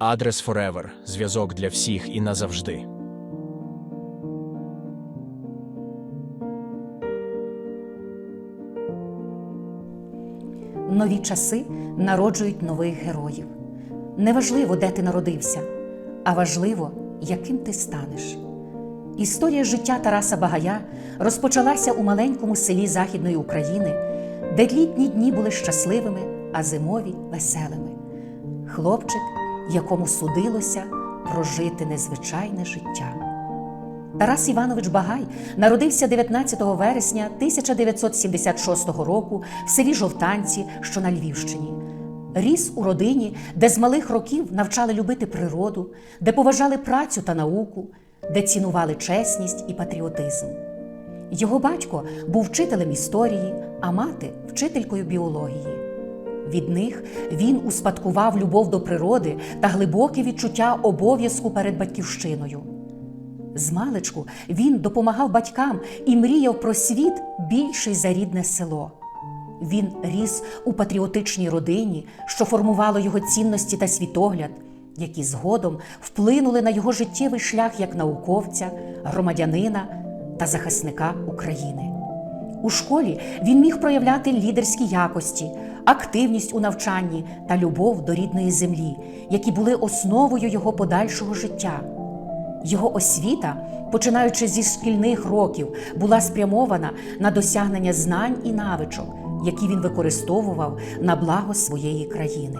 Адрес Forever. Зв'язок для всіх і назавжди. Нові часи народжують нових героїв. Неважливо, де ти народився, а важливо, яким ти станеш. Історія життя Тараса Багая розпочалася у маленькому селі Західної України, де літні дні були щасливими, а зимові веселими. Хлопчик, якому судилося прожити незвичайне життя. Тарас Іванович Багай народився 19 вересня 1976 року в селі Жовтанці, що на Львівщині. Ріс у родині, де з малих років навчали любити природу, де поважали працю та науку, де цінували чесність і патріотизм. Його батько був вчителем історії, а мати вчителькою біології. Від них він успадкував любов до природи та глибоке відчуття обов'язку перед батьківщиною. Змалечку він допомагав батькам і мріяв про світ більший за рідне село. Він ріс у патріотичній родині, що формувало його цінності та світогляд, які згодом вплинули на його життєвий шлях як науковця, громадянина та захисника України. У школі він міг проявляти лідерські якості, активність у навчанні та любов до рідної землі, які були основою його подальшого життя. Його освіта, починаючи зі шкільних років, була спрямована на досягнення знань і навичок, які він використовував на благо своєї країни.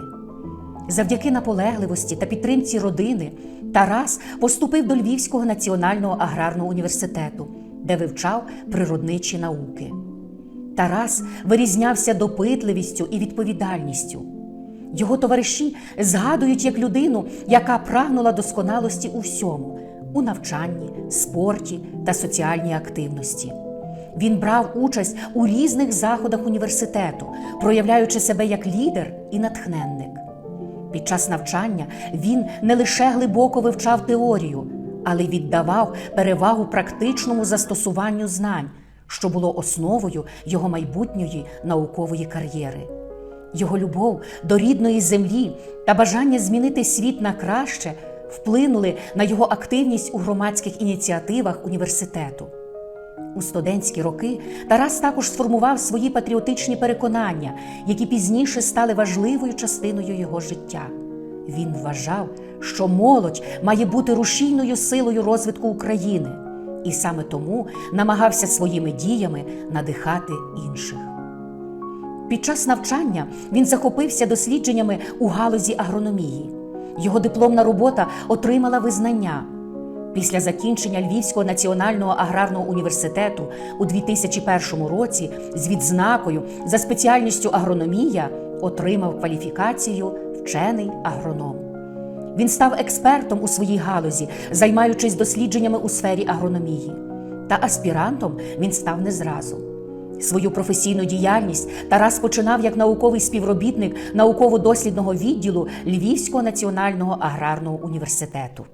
Завдяки наполегливості та підтримці родини Тарас поступив до Львівського національного аграрного університету, де вивчав природничі науки. Тарас вирізнявся допитливістю і відповідальністю. Його товариші згадують як людину, яка прагнула досконалості у всьому у навчанні, спорті та соціальній активності. Він брав участь у різних заходах університету, проявляючи себе як лідер і натхненник. Під час навчання він не лише глибоко вивчав теорію, але й віддавав перевагу практичному застосуванню знань, що було основою його майбутньої наукової кар'єри. Його любов до рідної землі та бажання змінити світ на краще вплинули на його активність у громадських ініціативах університету. У студентські роки Тарас також сформував свої патріотичні переконання, які пізніше стали важливою частиною його життя. Він вважав, що молодь має бути рушійною силою розвитку України, і саме тому намагався своїми діями надихати інших. Під час навчання він захопився дослідженнями у галузі агрономії. Його дипломна робота отримала визнання. Після закінчення Львівського національного аграрного університету у 2001 році з відзнакою за спеціальністю агрономія отримав кваліфікацію вчений агроном. Він став експертом у своїй галузі, займаючись дослідженнями у сфері агрономії. Та аспірантом він став не зразу. Свою професійну діяльність Тарас починав як науковий співробітник науково-дослідного відділу Львівського національного аграрного університету.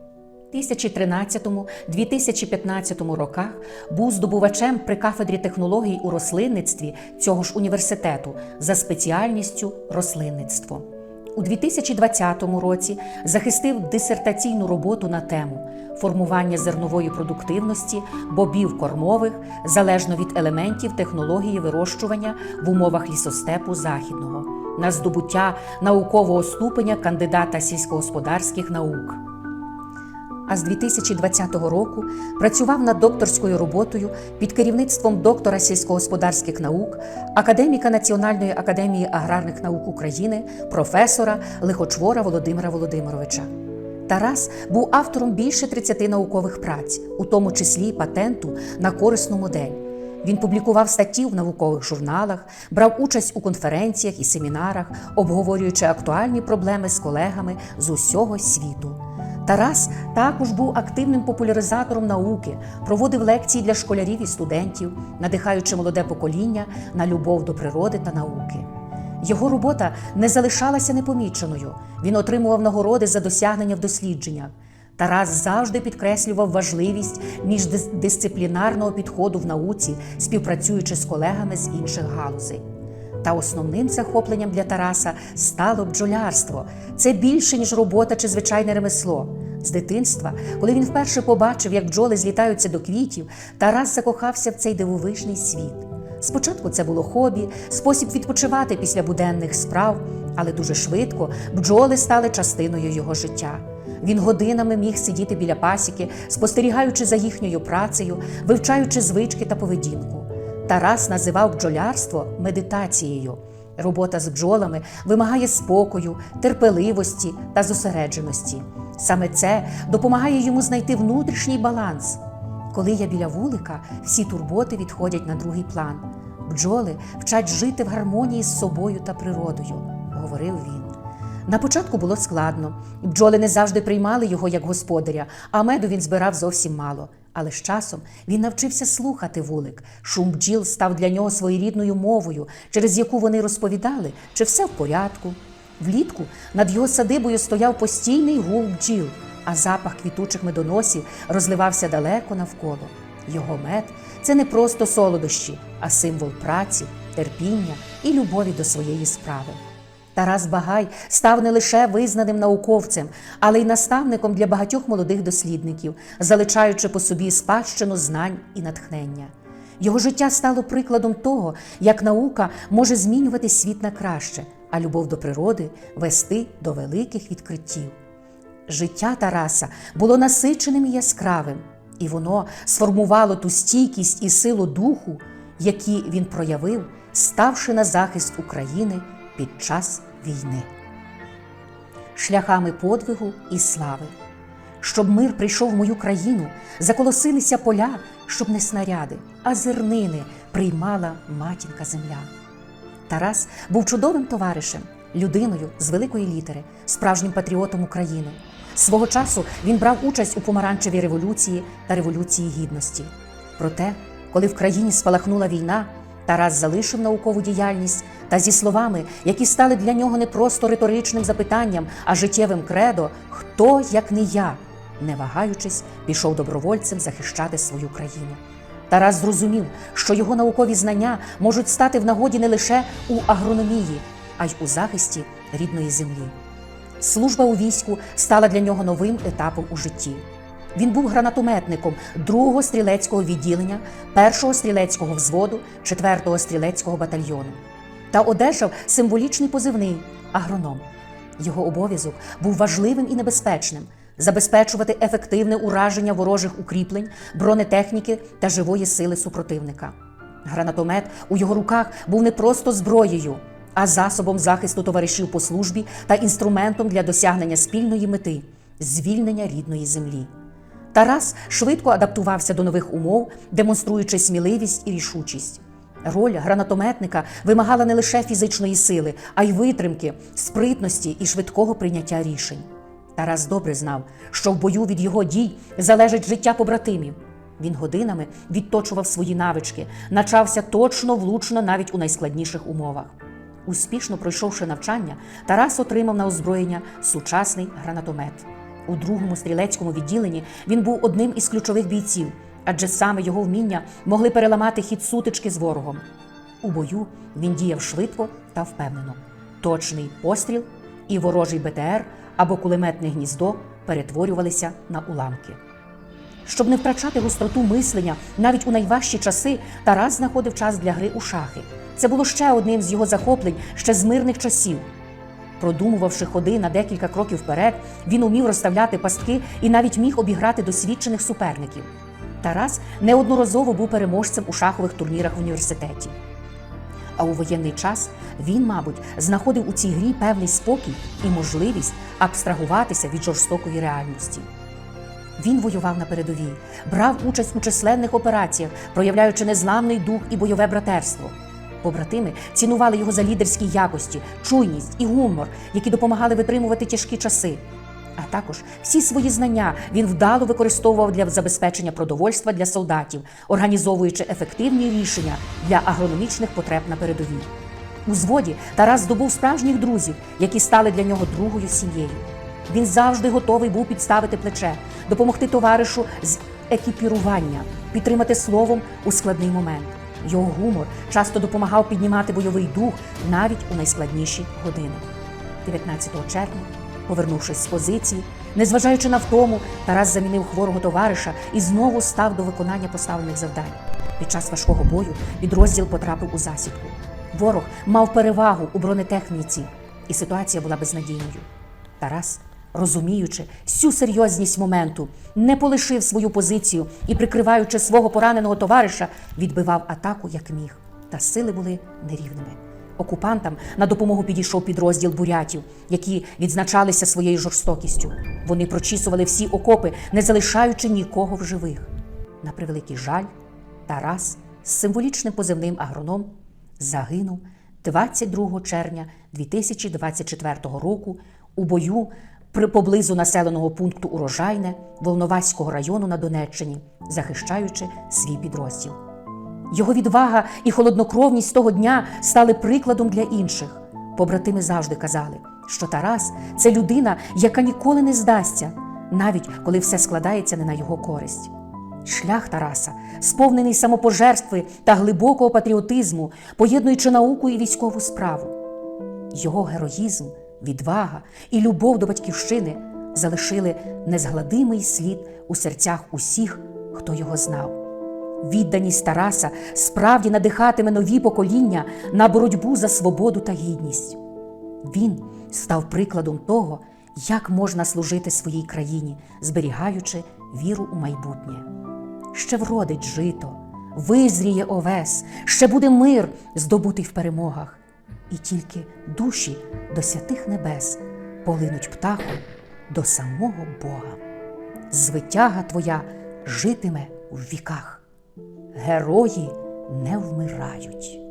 У 2013-2015 роках був здобувачем при кафедрі технологій у рослинництві цього ж університету за спеціальністю рослинництво. У 2020 році захистив дисертаційну роботу на тему формування зернової продуктивності бобів кормових залежно від елементів технології вирощування в умовах лісостепу західного на здобуття наукового ступеня кандидата сільськогосподарських наук. А з 2020 року працював над докторською роботою під керівництвом доктора сільськогосподарських наук, академіка Національної академії аграрних наук України, професора Лихочвора Володимира Володимировича. Тарас був автором більше 30 наукових праць, у тому числі патенту на корисну модель. Він публікував статті в наукових журналах, брав участь у конференціях і семінарах, обговорюючи актуальні проблеми з колегами з усього світу. Тарас також був активним популяризатором науки, проводив лекції для школярів і студентів, надихаючи молоде покоління на любов до природи та науки. Його робота не залишалася непоміченою. Він отримував нагороди за досягнення в дослідженнях. Тарас завжди підкреслював важливість міждисциплінарного підходу в науці, співпрацюючи з колегами з інших галузей. Та основним захопленням для Тараса стало бджолярство. Це більше, ніж робота чи звичайне ремесло. З дитинства, коли він вперше побачив, як бджоли злітаються до квітів, Тарас закохався в цей дивовижний світ. Спочатку це було хобі, спосіб відпочивати після буденних справ, але дуже швидко бджоли стали частиною його життя. Він годинами міг сидіти біля пасіки, спостерігаючи за їхньою працею, вивчаючи звички та поведінку. Тарас називав бджолярство медитацією. Робота з бджолами вимагає спокою, терпеливості та зосередженості. Саме це допомагає йому знайти внутрішній баланс. Коли я біля вулика, всі турботи відходять на другий план. Бджоли вчать жити в гармонії з собою та природою, говорив він. На початку було складно. Бджоли не завжди приймали його як господаря, а меду він збирав зовсім мало. Але з часом він навчився слухати вулик. Шум бджіл став для нього своєрідною мовою, через яку вони розповідали, чи все в порядку. Влітку над його садибою стояв постійний гул бджіл, а запах квітучих медоносів розливався далеко навколо. Його мед це не просто солодощі, а символ праці, терпіння і любові до своєї справи. Тарас Багай став не лише визнаним науковцем, але й наставником для багатьох молодих дослідників, залишаючи по собі спадщину знань і натхнення. Його життя стало прикладом того, як наука може змінювати світ на краще, а любов до природи вести до великих відкриттів. Життя Тараса було насиченим і яскравим, і воно сформувало ту стійкість і силу духу, які він проявив, ставши на захист України під час війни. Шляхами подвигу і слави. Щоб мир прийшов в мою країну, заколосилися поля, щоб не снаряди, а зернини приймала матінка земля. Тарас був чудовим товаришем, людиною з великої літери, справжнім патріотом України. Свого часу він брав участь у помаранчевій революції та революції гідності. Проте, коли в країні спалахнула війна, Тарас залишив наукову діяльність та зі словами, які стали для нього не просто риторичним запитанням, а життєвим кредо хто як не я, не вагаючись, пішов добровольцем захищати свою країну. Тарас зрозумів, що його наукові знання можуть стати в нагоді не лише у агрономії, а й у захисті рідної землі. Служба у війську стала для нього новим етапом у житті. Він був гранатометником 2-го стрілецького відділення, 1-го стрілецького взводу, 4-го стрілецького батальйону та одержав символічний позивний агроном. Його обов'язок був важливим і небезпечним забезпечувати ефективне ураження ворожих укріплень, бронетехніки та живої сили супротивника. Гранатомет у його руках був не просто зброєю, а засобом захисту товаришів по службі та інструментом для досягнення спільної мети звільнення рідної землі. Тарас швидко адаптувався до нових умов, демонструючи сміливість і рішучість. Роль гранатометника вимагала не лише фізичної сили, а й витримки, спритності і швидкого прийняття рішень. Тарас добре знав, що в бою від його дій залежить життя побратимів. Він годинами відточував свої навички, навчався точно, влучно навіть у найскладніших умовах. Успішно пройшовши навчання, Тарас отримав на озброєння сучасний гранатомет. У другому стрілецькому відділенні він був одним із ключових бійців, адже саме його вміння могли переламати хід сутички з ворогом. У бою він діяв швидко та впевнено. Точний постріл і ворожий БТР або кулеметне гніздо перетворювалися на уламки. Щоб не втрачати гостроту мислення навіть у найважчі часи, Тарас знаходив час для гри у шахи. Це було ще одним з його захоплень ще з мирних часів. Продумувавши ходи на декілька кроків вперед, він умів розставляти пастки і навіть міг обіграти досвідчених суперників. Тарас неодноразово був переможцем у шахових турнірах в університеті. А у воєнний час він, мабуть, знаходив у цій грі певний спокій і можливість абстрагуватися від жорстокої реальності. Він воював на передовій, брав участь у численних операціях, проявляючи незламний дух і бойове братерство. Побратими цінували його за лідерські якості, чуйність і гумор, які допомагали витримувати тяжкі часи. А також всі свої знання він вдало використовував для забезпечення продовольства для солдатів, організовуючи ефективні рішення для агрономічних потреб на передовій. У зводі Тарас здобув справжніх друзів, які стали для нього другою сім'єю. Він завжди готовий був підставити плече, допомогти товаришу з екіпірування, підтримати словом у складний момент. Його гумор часто допомагав піднімати бойовий дух навіть у найскладніші години. 19 червня, повернувшись з позиції, незважаючи на втому, Тарас замінив хворого товариша і знову став до виконання поставлених завдань. Під час важкого бою підрозділ потрапив у засідку. Ворог мав перевагу у бронетехніці, і ситуація була безнадійною. Тарас, розуміючи всю серйозність моменту, не полишив свою позицію і, прикриваючи свого пораненого товариша, відбивав атаку як міг. Та сили були нерівними. Окупантам на допомогу підійшов підрозділ бурятів, які відзначалися своєю жорстокістю. Вони прочісували всі окопи, не залишаючи нікого в живих. На превеликий жаль, Тарас з символічним позивним агроном загинув 22 червня 2024 року у бою при поблизу населеного пункту Урожайне Волноваського району на Донеччині, захищаючи свій підрозділ. Його відвага і холоднокровність того дня стали прикладом для інших. Побратими завжди казали, що Тарас це людина, яка ніколи не здасться, навіть коли все складається не на його користь. Шлях Тараса, сповнений самопожертви та глибокого патріотизму, поєднуючи науку і військову справу. Його героїзм, відвага і любов до батьківщини залишили незгладимий слід у серцях усіх, хто його знав. Відданість Тараса справді надихатиме нові покоління на боротьбу за свободу та гідність. Він став прикладом того, як можна служити своїй країні, зберігаючи віру у майбутнє. Ще вродить жито, визріє овес, ще буде мир, здобутий в перемогах, і тільки душі до святих небес полинуть птахом до самого Бога. Звитяга твоя житиме в віках. Герої не вмирають.